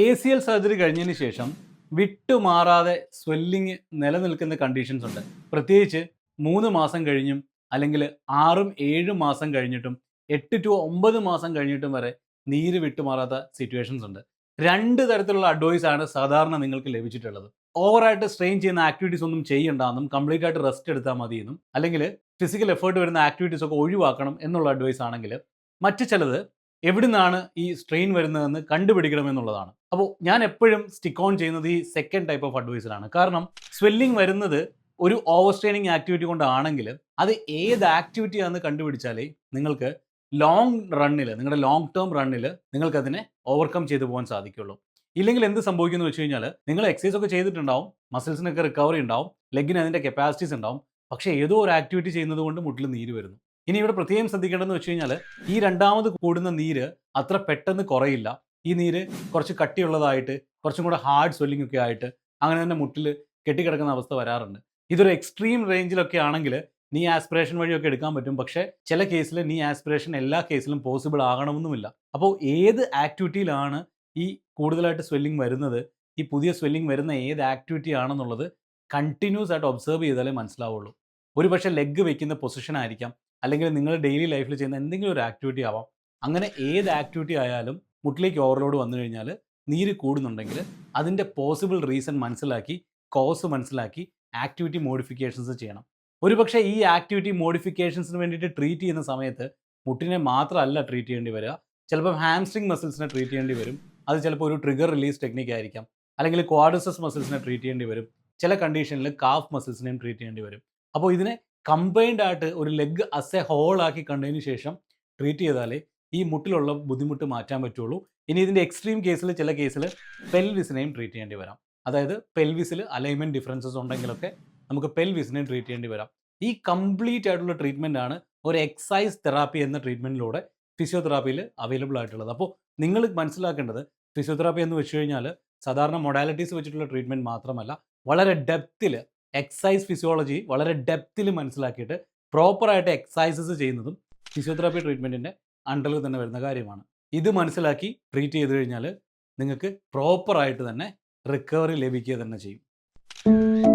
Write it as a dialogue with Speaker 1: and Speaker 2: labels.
Speaker 1: A C L surgery കഴിഞ്ഞതിന് ശേഷം വിട്ടുമാറാതെ swelling നിലനിൽക്കുന്ന കണ്ടീഷൻസ് ഉണ്ട്. പ്രത്യേകിച്ച് മൂന്ന് മാസം കഴിഞ്ഞും അല്ലെങ്കിൽ ആറും ഏഴും മാസം കഴിഞ്ഞിട്ടും എട്ട് ടു ഒമ്പത് മാസം കഴിഞ്ഞിട്ടും വരെ നീര് വിട്ടുമാറാത്ത സിറ്റുവേഷൻസ് ഉണ്ട്. രണ്ട് തരത്തിലുള്ള അഡ്വൈസ് ആണ് സാധാരണ നിങ്ങൾക്ക് ലഭിച്ചിട്ടുള്ളത്. ഓവറായിട്ട് സ്ട്രെയിൻ ചെയ്യുന്ന ആക്ടിവിറ്റീസ് ഒന്നും ചെയ്യണ്ടെന്നും കംപ്ലീറ്റ് ആയിട്ട് റെസ്റ്റ് എടുത്താൽ മതി എന്നും അല്ലെങ്കിൽ ഫിസിക്കൽ എഫേർട്ട് വരുന്ന ആക്ടിവിറ്റീസ് ഒക്കെ ഒഴിവാക്കണം എന്നുള്ള അഡ്വൈസ് ആണെങ്കിൽ മറ്റു ചിലത് എവിടുന്നാണ് ഈ സ്ട്രെയിൻ വരുന്നതെന്ന് കണ്ടുപിടിക്കണം എന്നുള്ളതാണ് അപ്പോൾ ഞാൻ എപ്പോഴും സ്റ്റിക്ക് ഓൺ ചെയ്യുന്നത് ഈ സെക്കൻഡ് ടൈപ്പ് ഓഫ് അഡ്വൈസിലാണ് കാരണം സ്വെല്ലിംഗ് വരുന്നത് ഒരു ഓവർ സ്ട്രെയിനിങ് ആക്ടിവിറ്റി കൊണ്ടാണെങ്കിൽ അത് ഏത് ആക്ടിവിറ്റി ആണെന്ന് കണ്ടുപിടിച്ചാലേ നിങ്ങൾക്ക് ലോങ് റണ്ണിൽ നിങ്ങളുടെ ലോങ് ടേം റണ്ണിൽ നിങ്ങൾക്ക് അതിനെ ഓവർകം ചെയ്തു പോകാൻ സാധിക്കുള്ളൂ. ഇല്ലെങ്കിൽ എന്ത് സംഭവിക്കുന്നു വെച്ച് കഴിഞ്ഞാൽ നിങ്ങൾ എക്സസൈസ് ഒക്കെ ചെയ്തിട്ടുണ്ടാവും മസിൽസിനൊക്കെ റിക്കവറി ഉണ്ടാവും ലെഗിന് അതിന്റെ കപ്പാസിറ്റീസ് ഉണ്ടാവും പക്ഷേ ഏതോ ഒരു ആക്ടിവിറ്റി ചെയ്യുന്നത് കൊണ്ട് മുട്ടിൽ നീര് വരുന്നു. ഇനി ഇവിടെ പ്രത്യേകം ശ്രദ്ധിക്കേണ്ടതെന്ന് വെച്ച് കഴിഞ്ഞാൽ ഈ രണ്ടാമത് കൂടുന്ന നീര് അത്ര പെട്ടെന്ന് കുറയില്ല. ഈ നീര് കുറച്ച് കട്ടിയുള്ളതായിട്ട് കുറച്ചും കൂടെ ഹാർഡ് സ്വെല്ലിംഗ് ഒക്കെ ആയിട്ട് അങ്ങനെ തന്നെ മുട്ടിൽ കെട്ടിക്കിടക്കുന്ന അവസ്ഥ വരാറുണ്ട്. ഇതൊരു എക്സ്ട്രീം റേഞ്ചിലൊക്കെ ആണെങ്കിൽ നീ ആസ്പിറേഷൻ വഴിയൊക്കെ എടുക്കാൻ പറ്റും. പക്ഷേ ചില കേസിൽ നീ ആസ്പിറേഷൻ എല്ലാ കേസിലും പോസിബിൾ ആകണമെന്നുമില്ല. അപ്പോൾ ഏത് ആക്ടിവിറ്റിയിലാണ് ഈ കൂടുതലായിട്ട് സ്വെല്ലിംഗ് വരുന്നത്? ഈ പുതിയ സ്വെല്ലിംഗ് വരുന്ന ഏത് ആക്ടിവിറ്റി ആണെന്നുള്ളത് കണ്ടിന്യൂസ് ആയിട്ട് ഒബ്സർവ് ചെയ്താലേ മനസ്സിലാവുള്ളൂ. ഒരു പക്ഷേ ലെഗ് വെക്കുന്ന പൊസിഷൻ ആയിരിക്കാം. അല്ലെങ്കിൽ നിങ്ങൾ ഡെയിലി ലൈഫിൽ ചെയ്യുന്ന എന്തെങ്കിലും ഒരു ആക്ടിവിറ്റി ആവാം. അങ്ങനെ ഏത് ആക്ടിവിറ്റി ആയാലും മുട്ടിലേക്ക് ഓവർലോഡ് വന്നു കഴിഞ്ഞാൽ നീര് കൂടുന്നുണ്ടെങ്കിൽ അതിന്റെ പോസിബിൾ റീസൺ മനസ്സിലാക്കി കോസ് മനസ്സിലാക്കി ആക്ടിവിറ്റി മോഡിഫിക്കേഷൻസ് ചെയ്യണം. ഒരുപക്ഷെ ഈ ആക്ടിവിറ്റി മോഡിഫിക്കേഷൻസിന് വേണ്ടിയിട്ട് ട്രീറ്റ് ചെയ്യുന്ന സമയത്ത് മുട്ടിനെ മാത്രമല്ല ട്രീറ്റ് ചെയ്യേണ്ടി വരിക. ചിലപ്പം ഹാംസ്ട്രിങ് മസിൽസിനെ ട്രീറ്റ് ചെയ്യേണ്ടി വരും. അത് ചിലപ്പോൾ ഒരു ട്രിഗർ റിലീസ് ടെക്നിക്ക് ആയിരിക്കാം. അല്ലെങ്കിൽ ക്വാഡസസ് മസിൽസിനെ ട്രീറ്റ് ചെയ്യേണ്ടി വരും. ചില കണ്ടീഷനിൽ കാഫ് മസിൽസിനെയും ട്രീറ്റ് ചെയ്യേണ്ടി വരും. അപ്പോൾ ഇതിനെ കമ്പൈൻഡ് ആയിട്ട് ഒരു ലെഗ് അസ് എ ഹോൾ ആക്കി കണ്ടതിന് ശേഷം ട്രീറ്റ് ചെയ്താലേ ഈ മുട്ടിലുള്ള ബുദ്ധിമുട്ട് മാറ്റാൻ പറ്റുള്ളൂ. ഇനി ഇതിന്റെ എക്സ്ട്രീം കേസിൽ ചില കേസിൽ പെൽവിസിനെയും ട്രീറ്റ് ചെയ്യേണ്ടി വരാം. അതായത് പെൽവിസിൽ അലൈൻമെന്റ് ഡിഫറൻസസ് ഉണ്ടെങ്കിലൊക്കെ നമുക്ക് പെൽവിസിനെയും ട്രീറ്റ് ചെയ്യേണ്ടി വരാം. ഈ കംപ്ലീറ്റ് ആയിട്ടുള്ള ട്രീറ്റ്മെന്റ് ആണ് ഒരു എക്സൈസ് തെറാപ്പി എന്ന ട്രീറ്റ്മെന്റിലൂടെ ഫിസിയോതെറാപ്പിയിൽ അവൈലബിൾ ആയിട്ടുള്ളത്. അപ്പോൾ നിങ്ങൾ മനസ്സിലാക്കേണ്ടത് ഫിസിയോതെറാപ്പി എന്ന് വെച്ച് കഴിഞ്ഞാൽ സാധാരണ മൊഡാലിറ്റീസ് വെച്ചിട്ടുള്ള ട്രീറ്റ്മെന്റ് മാത്രമല്ല വളരെ ഡെപ്തിൽ എക്സൈസ് ഫിസിയോളജി വളരെ ഡെപ്തിൽ മനസ്സിലാക്കിയിട്ട് പ്രോപ്പറായിട്ട് എക്സസൈസസ് ചെയ്യുന്നതും ഫിസിയോതെറാപ്പി ട്രീറ്റ്മെന്റിന്റെ അണ്ടറിൽ തന്നെ വരുന്ന കാര്യമാണ്. ഇത് മനസ്സിലാക്കി ട്രീറ്റ് ചെയ്ത് കഴിഞ്ഞാൽ നിങ്ങൾക്ക് പ്രോപ്പറായിട്ട് തന്നെ റിക്കവറി ലഭിക്കുക തന്നെ ചെയ്യും.